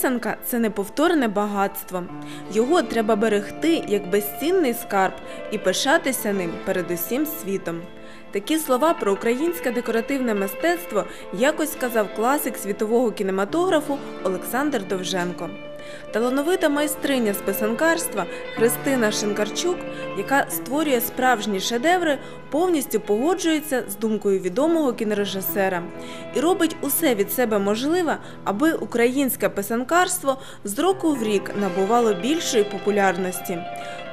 Писанка це неповторне багатство. Його треба берегти як безцінний скарб і пишатися ним перед усім світом. Такі слова про українське декоративне мистецтво якось сказав класик світового кінематографу Олександр Довженко. Талановита майстриня з писанкарства Христина Шинкарчук, яка створює справжні шедеври, повністю погоджується з думкою відомого кінорежисера і робить усе від себе можливе, аби українське писанкарство з року в рік набувало більшої популярності.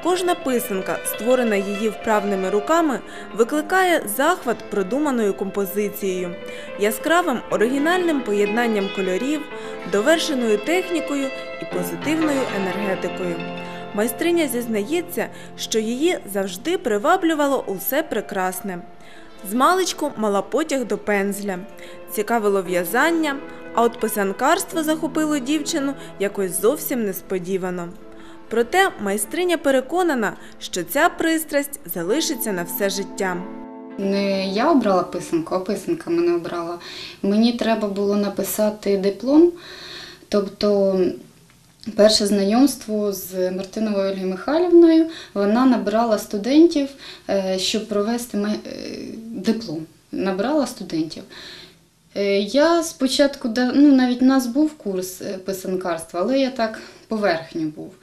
Кожна писанка, створена її вправними руками, викликає захват продуманою композицією, яскравим оригінальним поєднанням кольорів, довершеною технікою і позитивною енергетикою. Майстриня зізнається, що її завжди приваблювало усе прекрасне. Змалечку мала потяг до пензля, цікавило в'язання, а от писанкарство захопило дівчину якось зовсім несподівано. Проте майстриня переконана, що ця пристрасть залишиться на все життя. Не я обрала писанку, а писанка мене обрала. Мені треба було написати диплом, тобто перше знайомство з Мартиновою Ольгою Михайлівною, вона набрала студентів, е, щоб провести е, диплом. Набрала студентів. Е, Я спочатку, ну навіть у нас був курс писанкарства, але я так поверхню був.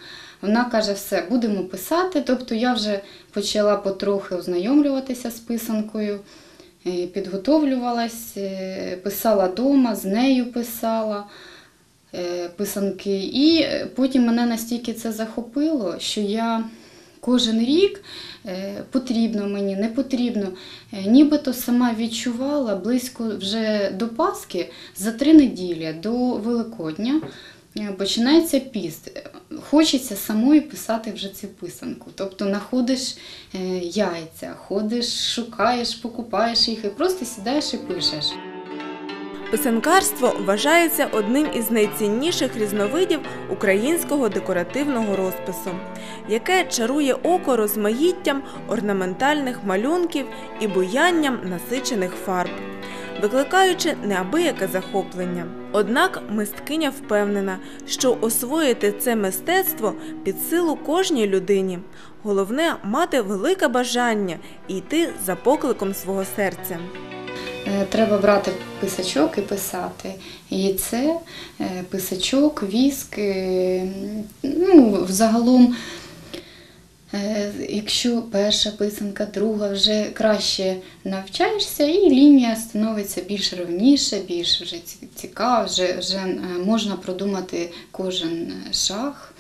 Вона каже, все, будемо писати. Тобто я вже почала потрохи ознайомлюватися з писанкою, підготовлювалась, писала вдома, з нею писала писанки. І е, потім мене настільки це захопило, що я кожен рік е, потрібно мені, не потрібно, е, нібито сама відчувала близько вже до Пасхи за три неділі до Великодня. е, Починається піст. Хочеться самої писати вже цю писанку. Тобто знаходиш е, яйця, ходиш, шукаєш, покупаєш їх і просто сідаєш і пишеш. Писанкарство вважається одним із найцінніших різновидів українського декоративного розпису, яке чарує око розмаїттям орнаментальних малюнків і буянням насичених фарб, викликаючи неабияке захоплення. Однак мисткиня впевнена, що освоїти це мистецтво під силу кожній людині. Головне мати велике бажання і йти за покликом свого серця. Е, Треба брати писачок і писати. Яйце, е, писачок, віск. е, Ну, взагалом, якщо перша писанка, друга, вже краще навчаєшся, і лінія становиться більш ровніше, більш вже цікава, вже, вже можна продумати кожен шаг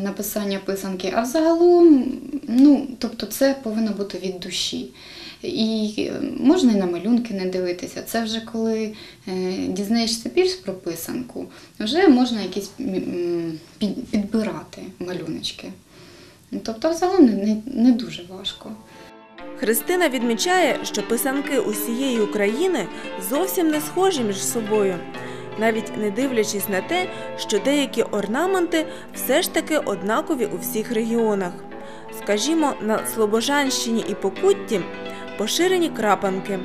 написання писанки. А взагалом, ну, тобто це повинно бути від душі. І е, можна і на малюнки не дивитися. Це вже коли е, дізнаєшся більш про писанку, вже можна якісь підбирати малюночки. Тобто, взагалом не, не, не дуже важко. Христина відмічає, що писанки усієї України зовсім не схожі між собою, навіть не дивлячись на те, що деякі орнаменти все ж таки однакові у всіх регіонах. Скажімо, на Слобожанщині і Покутті поширені крапанки,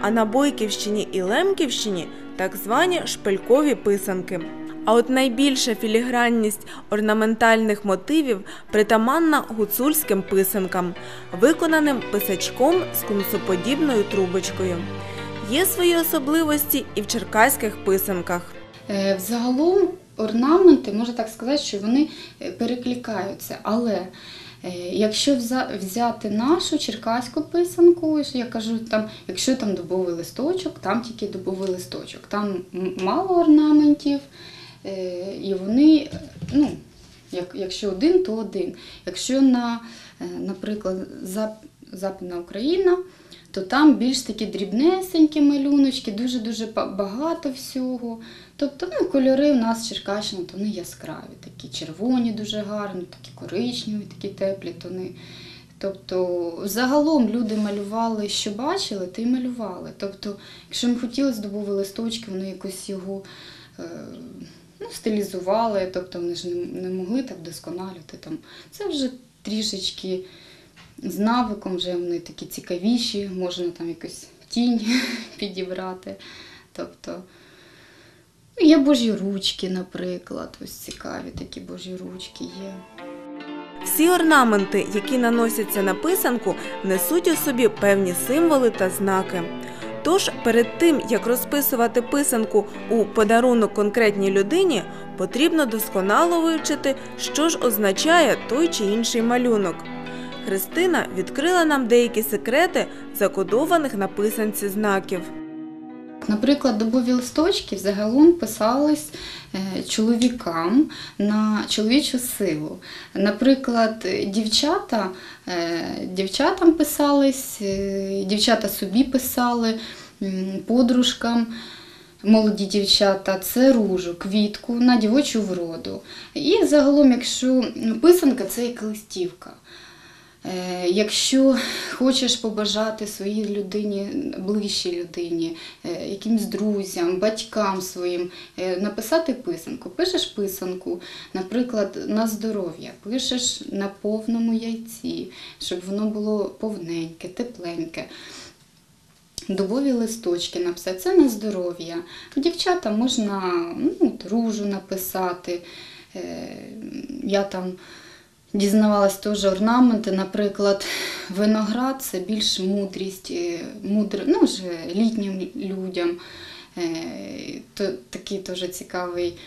а на Бойківщині і Лемківщині так звані шпилькові писанки. А от найбільша філігранність орнаментальних мотивів притаманна гуцульським писанкам, виконаним писачком з конусоподібною трубочкою. Є свої особливості і в черкаських писанках. Е, Взагалом орнаменти, можна так сказати, що вони е, перекликаються. Але якщо взяти нашу черкаську писанку, я кажу, там, якщо там дубовий листочок, там тільки дубовий листочок. Там мало орнаментів, е, і вони, е, ну, якщо один, то один. Якщо на, е, наприклад, Западна Україна, то там більш такі дрібнесенькі малюночки, дуже-дуже багато всього. Тобто ну, кольори у нас Черкащина, то вони яскраві, такі червоні дуже гарні, такі коричневі, такі теплі тони. Тобто, загалом люди малювали, що бачили, то й малювали. Тобто, якщо їм хотілося дубові листочки, вони якось його е, ну, стилізували, тобто вони ж не, могли так вдосконалювати. Там. Це вже трішечки з навиком, вже вони такі цікавіші, можна там якусь тінь підібрати. Тобто, Є божі ручки, наприклад. Ось цікаві такі божі ручки є. Всі орнаменти, які наносяться на писанку, несуть у собі певні символи та знаки. Тож перед тим, як розписувати писанку у подарунок конкретній людині, потрібно досконало вивчити, що ж означає той чи інший малюнок. Христина відкрила нам деякі секрети закодованих на писанці знаків. Наприклад, дубові листочки загалом писались е, чоловікам на чоловічу силу. Наприклад, дівчата, е, дівчатам писались, е, дівчата собі писали, подружкам. Молоді дівчата це ружу, квітку на дівочу вроду. І загалом, якщо писанка це як листівка. Е, Якщо хочеш побажати своїй людині, ближчій людині, е, якимсь друзям, батькам своїм, е, написати писанку. Пишеш писанку, наприклад, на здоров'я, пишеш на повному яйці, щоб воно було повненьке, тепленьке. Дубові листочки написати, це на здоров'я. Дівчата можна ну, ружу написати. Я там дізнавалась теж орнаменти, наприклад, виноград це більш мудрість, е, мудр, ну, вже літнім людям. Е, То, такий теж цікавий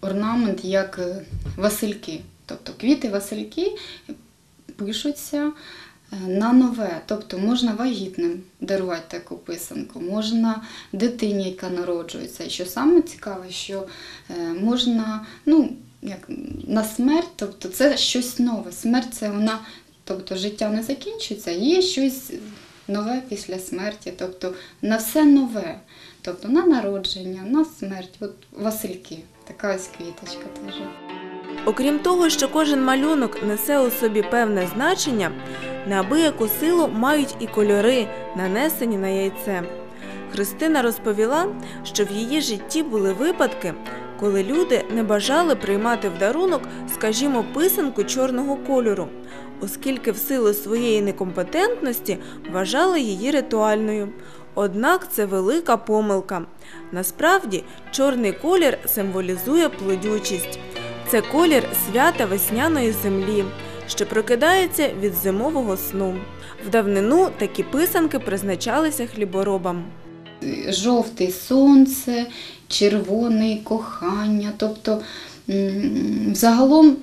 орнамент, як е, васильки. Тобто квіти васильки пишуться на нове. Тобто можна вагітним дарувати таку писанку, можна дитині, яка народжується. І що саме цікаве, що можна, ну, як на смерть, тобто це щось нове. Смерть це вона, тобто життя не закінчується, є щось нове після смерті, тобто на все нове. Тобто на народження, на смерть. От Васильки, така ось квіточка теж. Окрім того, що кожен малюнок несе у собі певне значення, неабияку силу мають і кольори, нанесені на яйце. Христина розповіла, що в її житті були випадки, коли люди не бажали приймати в дарунок, скажімо, писанку чорного кольору, оскільки в силу своєї некомпетентності вважали її ритуальною. Однак це велика помилка. Насправді, чорний колір символізує плодючість. Це колір свята весняної землі, що прокидається від зимового сну. В давнину такі писанки призначалися хліборобам. жовтий сонце, червоний кохання. Тобто загалом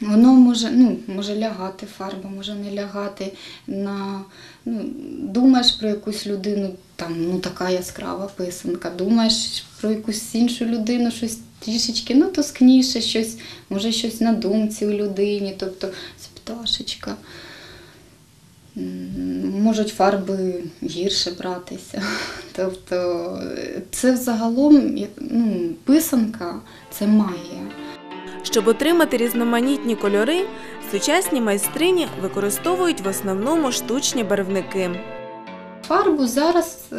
воно може, ну, може лягати фарба, може не лягати на. Ну, думаєш про якусь людину, там ну, така яскрава писанка, думаєш про якусь іншу людину, щось трішечки ну, тускніше, щось, може щось на думці у людині, тобто це пташечка. Можуть фарби гірше братися. Тобто це взагалом ну, писанка це магія. Щоб отримати різноманітні кольори, сучасні майстрині використовують в основному штучні барвники. Фарбу зараз е,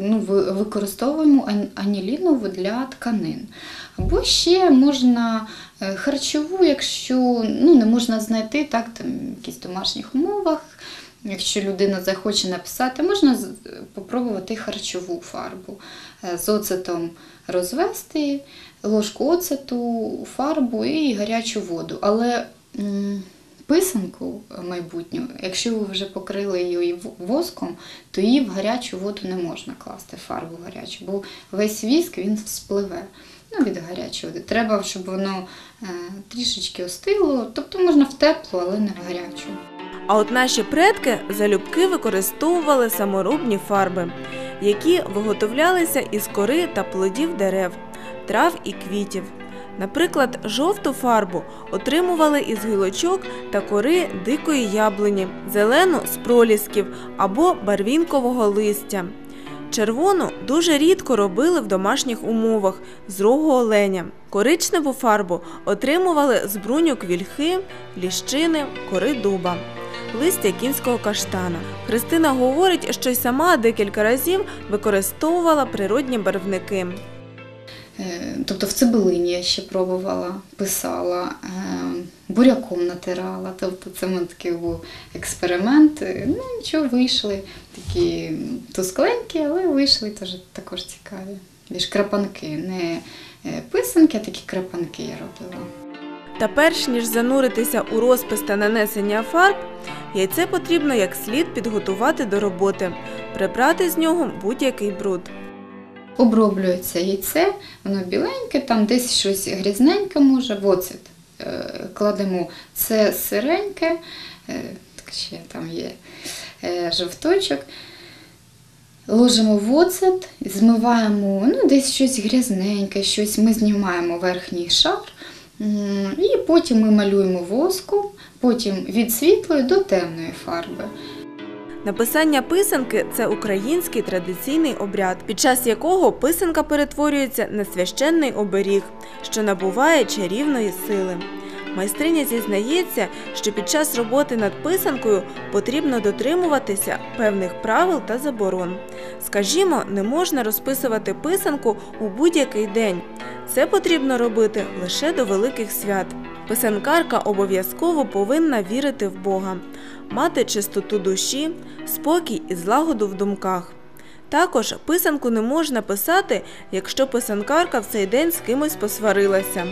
ну, використовуємо анілінову для тканин. Або ще можна е, харчову, якщо ну, не можна знайти так, там, в якісь домашніх умовах. Якщо людина захоче написати, можна попробувати харчову фарбу. Е, З оцетом розвести, ложку оцету, фарбу і гарячу воду. Але писанку майбутню, якщо ви вже покрили її воском, то її в гарячу воду не можна класти, фарбу гарячу, бо весь віск він спливе ну, від гарячої води. Треба, щоб воно е, трішечки остило, тобто можна в теплу, але не в гарячу. А от наші предки залюбки використовували саморобні фарби, які виготовлялися із кори та плодів дерев, трав і квітів. Наприклад, жовту фарбу отримували із гілочок та кори дикої яблуні, зелену з пролісків або барвінкового листя. Червону дуже рідко робили в домашніх умовах з рогу оленя. Коричневу фарбу отримували з бруньок вільхи, ліщини, кори дуба, листя кінського каштана. Христина говорить, що й сама декілька разів використовувала природні барвники. Е, Тобто в цибулині я ще пробувала, писала, е, буряком натирала. Тобто це мене такий був експеримент. Е, Ну, нічого, вийшли. Такі тускленькі, але вийшли теж також цікаві. крапанки, не писанки, а такі крапанки я робила. Та перш ніж зануритися у розпис та нанесення фарб, яйце потрібно як слід підготувати до роботи, прибрати з нього будь-який бруд. Оброблюється яйце, воно біленьке, там десь щось грізненьке може, в оцет е, кладемо. Це сиреньке, е, ще там є е, жовточок. Ложимо в оцет, змиваємо ну, десь щось грязненьке, щось ми знімаємо верхній шар. І потім ми малюємо воску, потім від світлої до темної фарби. Написання писанки це український традиційний обряд, під час якого писанка перетворюється на священний оберіг, що набуває чарівної сили. Майстриня зізнається, що під час роботи над писанкою потрібно дотримуватися певних правил та заборон. Скажімо, не можна розписувати писанку у будь-який день. Це потрібно робити лише до великих свят. Писанкарка обов'язково повинна вірити в Бога, мати чистоту душі, спокій і злагоду в думках. Також писанку не можна писати, якщо писанкарка в цей день з кимось посварилася.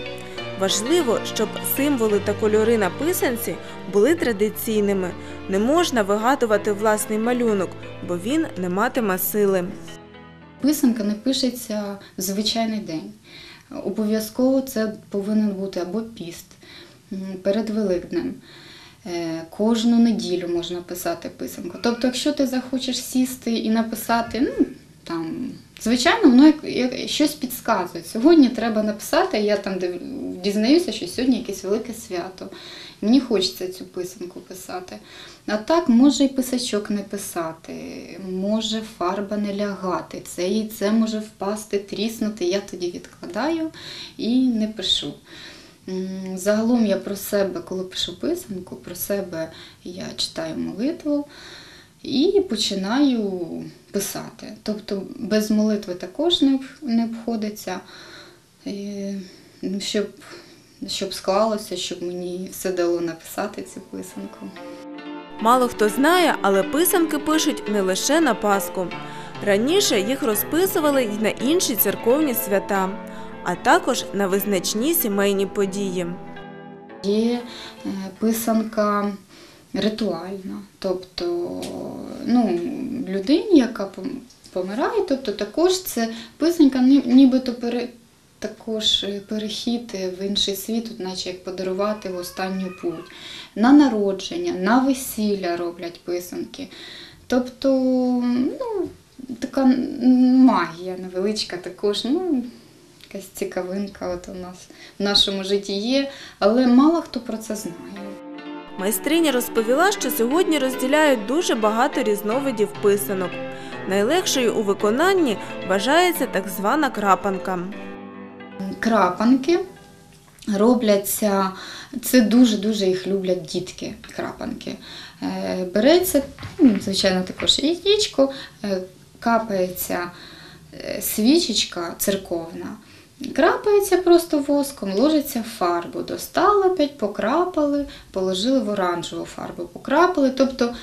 Важливо, щоб символи та кольори на писанці були традиційними. Не можна вигадувати власний малюнок, бо він не матиме сили. Писанка не пишеться в звичайний день. Обов'язково це повинен бути або піст перед Великднем. Е, Кожну неділю можна писати писанку. Тобто, якщо ти захочеш сісти і написати, ну там, звичайно, воно як, щось підказує. Сьогодні треба написати, я там див- дізнаюся, що сьогодні якесь велике свято. Мені хочеться цю писанку писати. А так може і писачок не писати, може фарба не лягати, це яйце може впасти, тріснути. Я тоді відкладаю і не пишу. Загалом я про себе, коли пишу писанку, про себе я читаю молитву і починаю писати. Тобто без молитви також не, обходиться, ну, щоб, щоб склалося, щоб мені все дало написати цю писанку. Мало хто знає, але писанки пишуть не лише на Пасху. Раніше їх розписували й на інші церковні свята, а також на визначні сімейні події. Є е, писанка ритуальна, тобто ну, людині, яка помирає, тобто також це писанка нібито також е, перехід в інший світ, от наче як подарувати в останню путь. На народження, на весілля роблять писанки. Тобто, ну, така магія невеличка також. Ну, якась цікавинка от у нас в нашому житті є, але мало хто про це знає. Майстриня розповіла, що сьогодні розділяють дуже багато різновидів писанок. Найлегшою у виконанні вважається так звана крапанка. Крапанки робляться, це дуже-дуже їх люблять дітки, крапанки. Е, Береться, ну, звичайно, також яєчко, е, капається е, свічечка церковна. Крапається просто воском, ложиться в фарбу. Достали, опять покрапали, положили в оранжеву фарбу, покрапали. Тобто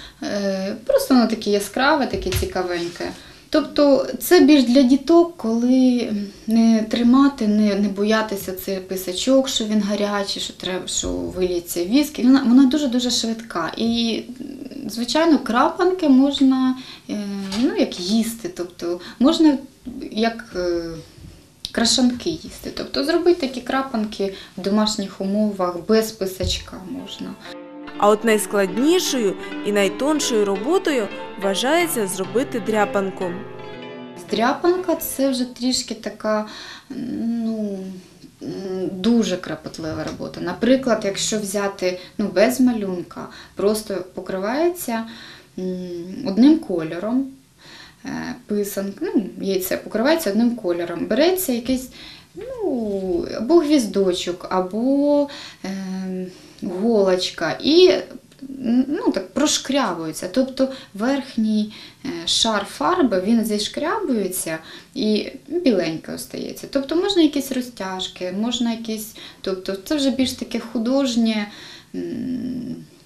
просто воно таке яскраве, таке цікавеньке. Тобто це більш для діток, коли не тримати, не, не боятися цей писачок, що він гарячий, що треба, що виліється віск. Вона, вона дуже-дуже швидка. І, звичайно, крапанки можна е, ну, як їсти, тобто можна як е, крашанки їсти. Тобто зробити такі крапанки в домашніх умовах без писачка можна. А от найскладнішою і найтоншою роботою вважається зробити дряпанку. Дряпанка це вже трішки така ну, дуже крапотлива робота. Наприклад, якщо взяти ну, без малюнка, просто покривається одним кольором. е, Писанка, ну, яйце покривається одним кольором. Береться якийсь ну, або гвіздочок, або е, голочка, і ну, так прошкрябується. Тобто верхній е, шар фарби він зішкрябується і біленько остається. Тобто можна якісь розтяжки, можна якісь, тобто це вже більш таке художнє,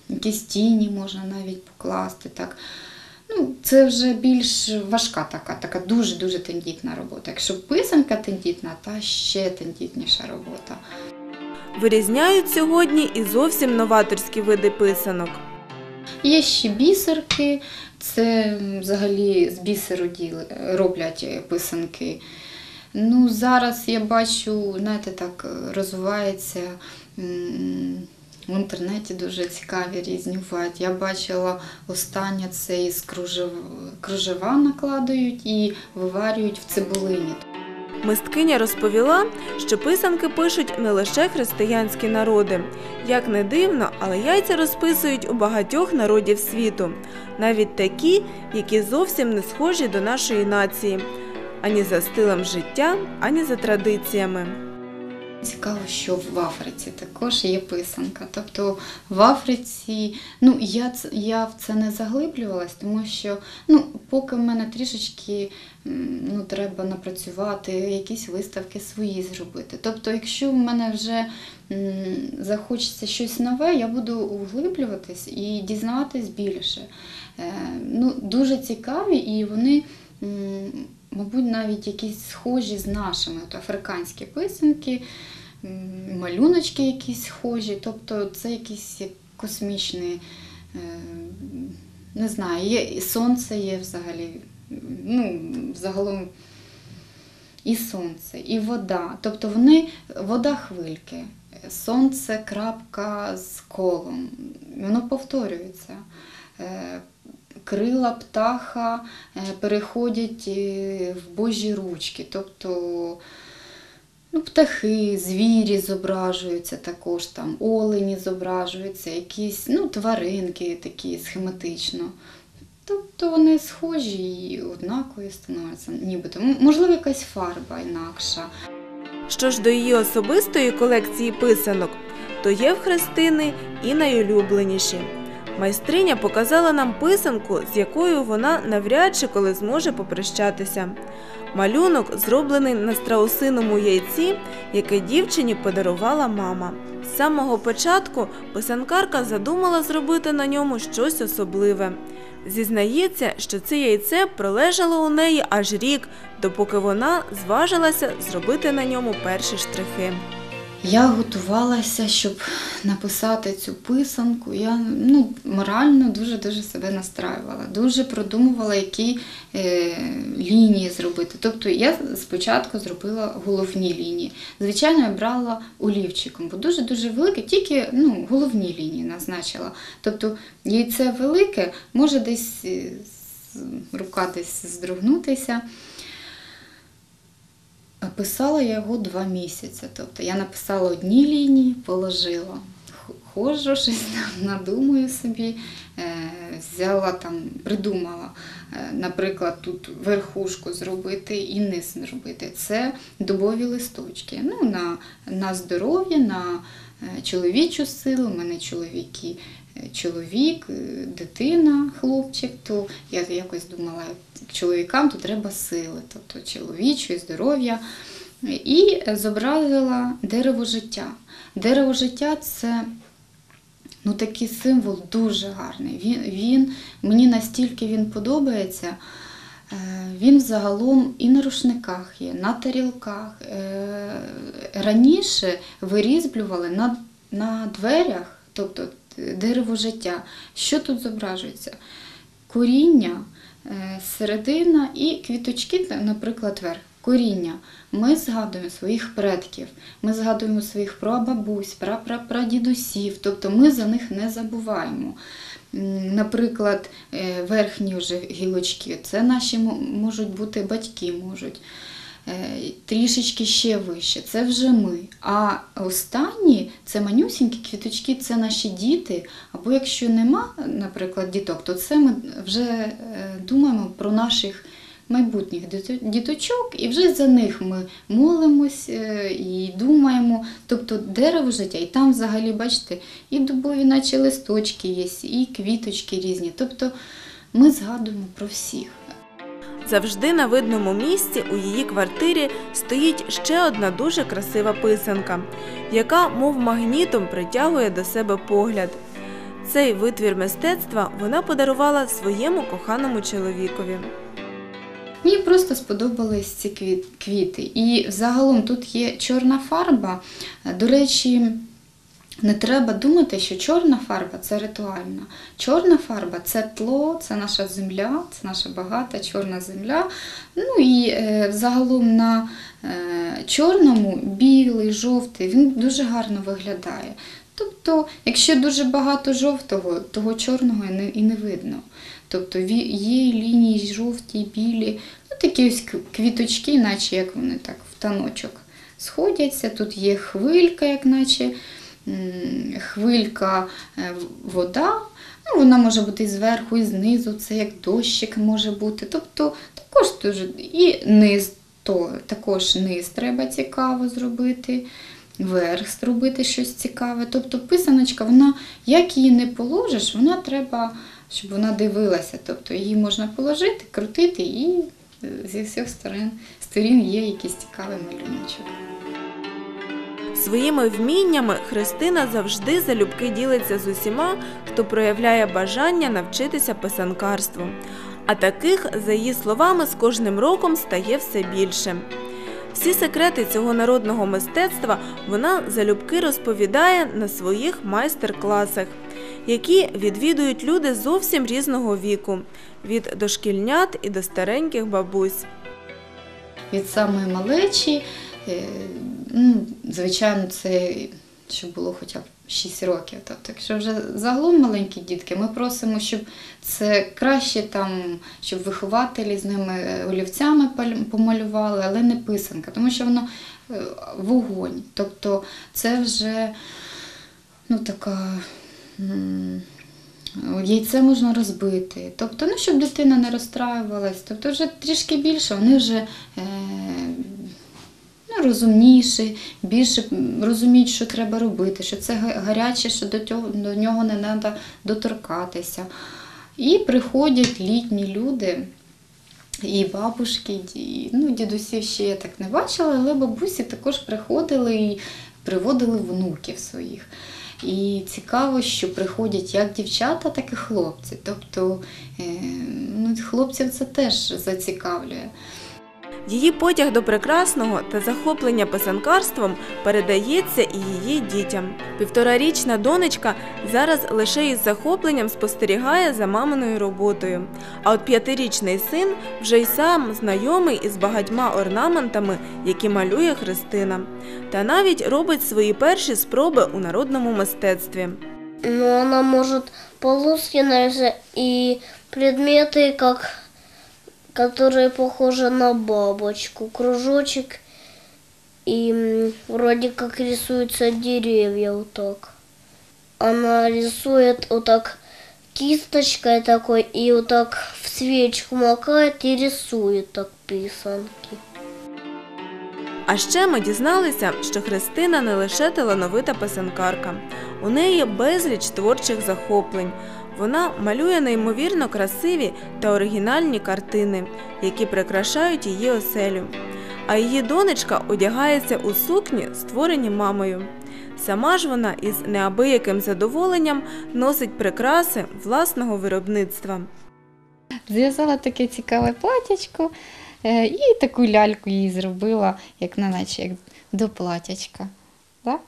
якісь тіні можна навіть покласти. Так. Ну, це вже більш важка така, така дуже-дуже тендітна робота. Якщо писанка тендітна, та ще тендітніша робота. Вирізняють сьогодні і зовсім новаторські види писанок. Є ще бісерки, це взагалі з бісеру роблять писанки. Ну, зараз я бачу, знаєте, так розвивається в інтернеті дуже цікаві різні бувають. Я бачила останнє це із кружев... кружева накладають і виварюють в цибулині. Мисткиня розповіла, що писанки пишуть не лише християнські народи. Як не дивно, але яйця розписують у багатьох народів світу, навіть такі, які зовсім не схожі до нашої нації, ані за стилем життя, ані за традиціями. Цікаво, що в Африці також є писанка. Тобто в Африці, ну я я в це не заглиблювалась, тому що ну, поки в мене трішечки ну, треба напрацювати, якісь виставки свої зробити. Тобто, якщо в мене вже захочеться щось нове, я буду углиблюватись і дізнаватись більше. Е, ну, дуже цікаві і вони. Мабуть, навіть якісь схожі з нашими от африканські писанки, малюночки якісь схожі, тобто це якийсь як космічний, е, не знаю, є і сонце є взагалі. Ну, загалом і сонце, і вода. Тобто вони вода хвильки, сонце крапка з колом. Воно повторюється. Крила птаха е, переходять е, в божі ручки. Тобто ну, птахи, звірі зображуються також, там, олені зображуються, якісь ну, тваринки такі схематично. Тобто вони схожі і однакові становляться, нібито. Можливо, якась фарба інакша. Що ж до її особистої колекції писанок, то є в Христини і найулюбленіші. Майстриня показала нам писанку, з якою вона навряд чи коли зможе попрощатися. Малюнок зроблений на страусиному яйці, яке дівчині подарувала мама. З самого початку писанкарка задумала зробити на ньому щось особливе. Зізнається, що це яйце пролежало у неї аж рік, допоки вона зважилася зробити на ньому перші штрихи. Я готувалася, щоб написати цю писанку. Я ну, морально дуже-дуже себе настраювала, дуже продумувала, які е, лінії зробити. Тобто я спочатку зробила головні лінії. Звичайно, я брала олівчиком, бо дуже-дуже велике, тільки ну, головні лінії назначила. Тобто яйце велике, може десь е, рука десь здригнутися. Писала я його два місяці. Тобто я написала одні лінії, положила. Х- Ходжу, щось надумаю собі, е, взяла там, придумала, е, наприклад, тут верхушку зробити і низ зробити. Це дубові листочки. Ну, на, на здоров'я, на е, чоловічу силу. У мене чоловіки, чоловік, е, дитина, хлопчик, то я якось думала, чоловікам то треба сили, тобто чоловічої, здоров'я. І зобразила дерево життя. Дерево життя це ну, такий символ дуже гарний. Він, він, мені настільки він подобається. Е, Він загалом і на рушниках є, на тарілках. Е, Раніше вирізблювали на, на дверях, тобто дерево життя. Що тут зображується? Коріння, е, середина і квіточки, наприклад, верх. Коріння. Ми згадуємо своїх предків, ми згадуємо своїх прабабусь, прапрапрадідусів, тобто ми за них не забуваємо. Наприклад, е, верхні вже гілочки, це наші можуть бути батьки, можуть. Е, Трішечки ще вище, це вже ми. А останні це манюсінькі квіточки, це наші діти. Або якщо нема, наприклад, діток, то це ми вже е, думаємо про наших майбутніх діточок, і вже за них ми молимось е, і думаємо. Тобто дерево життя, і там взагалі, бачите, і дубові, наче листочки є, і квіточки різні. Тобто ми згадуємо про всіх. Завжди на видному місці у її квартирі стоїть ще одна дуже красива писанка, яка, мов магнітом, притягує до себе погляд. Цей витвір мистецтва вона подарувала своєму коханому чоловікові. Мені просто сподобались ці квіти. І загалом тут є чорна фарба. До речі, не треба думати, що чорна фарба це ритуальна. Чорна фарба це тло, це наша земля, це наша багата чорна земля. Ну і е, загалом на е, чорному білий, жовтий, він дуже гарно виглядає. Тобто, якщо дуже багато жовтого, того чорного і не, і не видно. Тобто є лінії жовті, білі, ну такі ось квіточки, наче як вони так в таночок сходяться. Тут є хвилька, як наче хвилька е, вода. Ну, вона може бути і зверху, і знизу, це як дощик може бути. Тобто також дуже і низ, то також низ треба цікаво зробити, верх зробити щось цікаве. Тобто писаночка, вона, як її не положиш, вона треба, щоб вона дивилася. Тобто її можна положити, крутити і е, зі всіх сторон, сторін є якийсь цікавий малюночок. Своїми вміннями Христина завжди залюбки ділиться з усіма, хто проявляє бажання навчитися писанкарству. А таких, за її словами, з кожним роком стає все більше. Всі секрети цього народного мистецтва вона залюбки розповідає на своїх майстер-класах, які відвідують люди зовсім різного віку від дошкільнят і до стареньких бабусь. від самої малечі. Е, Ну, звичайно, це щоб було хоча б 6 років. Тобто, якщо вже загалом маленькі дітки, ми просимо, щоб це краще там, щоб вихователі з ними е, олівцями помалювали, але не писанка, тому що воно е, вогонь. Тобто це вже ну, така. Яйце можна розбити, тобто, ну, щоб дитина не розстраювалась, тобто вже трішки більше, вони вже розумніші, більше розуміють, що треба робити, що це гаряче, що до, цього, до нього не треба доторкатися. І приходять літні люди, і бабушки, і, ну, дідусів ще я так не бачила, але бабусі також приходили і приводили внуків своїх. І цікаво, що приходять як дівчата, так і хлопці. Тобто е, ну, хлопців це теж зацікавлює. Її потяг до прекрасного та захоплення писанкарством передається і її дітям. Півторарічна донечка зараз лише із захопленням спостерігає за маминою роботою. А от п'ятирічний син вже й сам знайомий із багатьма орнаментами, які малює Христина, та навіть робить свої перші спроби у народному мистецтві. Но она может полоски нарисовать и предметы, как, которые похожи на бабочку, кружочек. И вроде как рисуются деревья вот так. Она рисует вот так кисточкой такой и вот так в свечку макает и рисует так писанки. А ще ми дізналися, що Христина не лише талановита писанкарка. У неї безліч творчих захоплень. Вона малює неймовірно красиві та оригінальні картини, які прикрашають її оселю. А її донечка одягається у сукні, створені мамою. Сама ж вона із неабияким задоволенням носить прикраси власного виробництва. Зв'язала таке цікаве платячко е, і таку ляльку їй зробила, як на наче як до платячка. Да?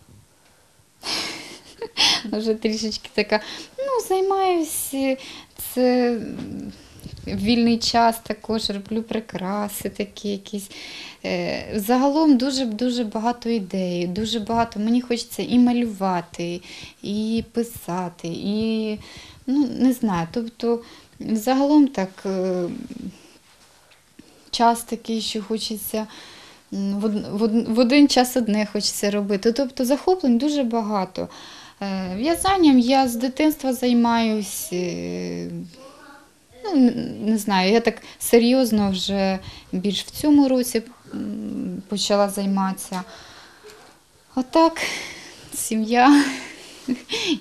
Вже трішечки така, ну, займаюся це вільний час також роблю прикраси такі якісь. Е, Загалом дуже дуже багато ідей, дуже багато. Мені хочеться і малювати, і писати, і ну, не знаю. Тобто, загалом так е, час такий, що хочеться. В один час одне хочеться робити. Тобто захоплень дуже багато. Е, В'язанням я з дитинства займаюсь. е, Ну, не знаю, я так серйозно вже більш в цьому році почала займатися. Отак, сім'я,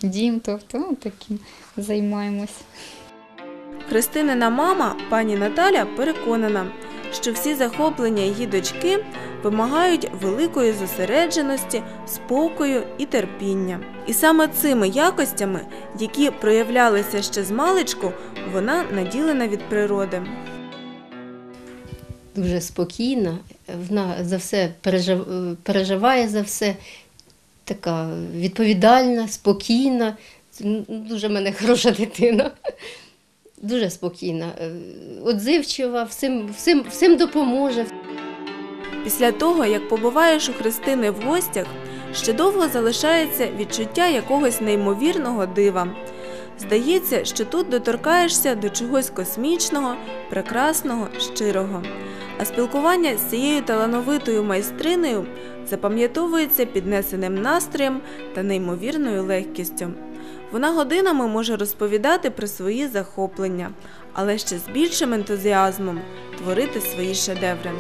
дім, тобто ну, таким займаємось. Христинина мама, пані Наталя, переконана, що всі захоплення її дочки вимагають великої зосередженості, спокою і терпіння. І саме цими якостями, які проявлялися ще з маличку, вона наділена від природи. дуже спокійна, вона за все переживає за все, така відповідальна, спокійна. Дуже в мене хороша дитина. Дуже спокійна, е, отзивчива, всім, всім, всім допоможе. Після того, як побуваєш у Христини в гостях, ще довго залишається відчуття якогось неймовірного дива. Здається, що тут доторкаєшся до чогось космічного, прекрасного, щирого. А спілкування з цією талановитою майстринею запам'ятовується піднесеним настроєм та неймовірною легкістю. Вона годинами може розповідати про свої захоплення, але ще з більшим ентузіазмом творити свої шедеври.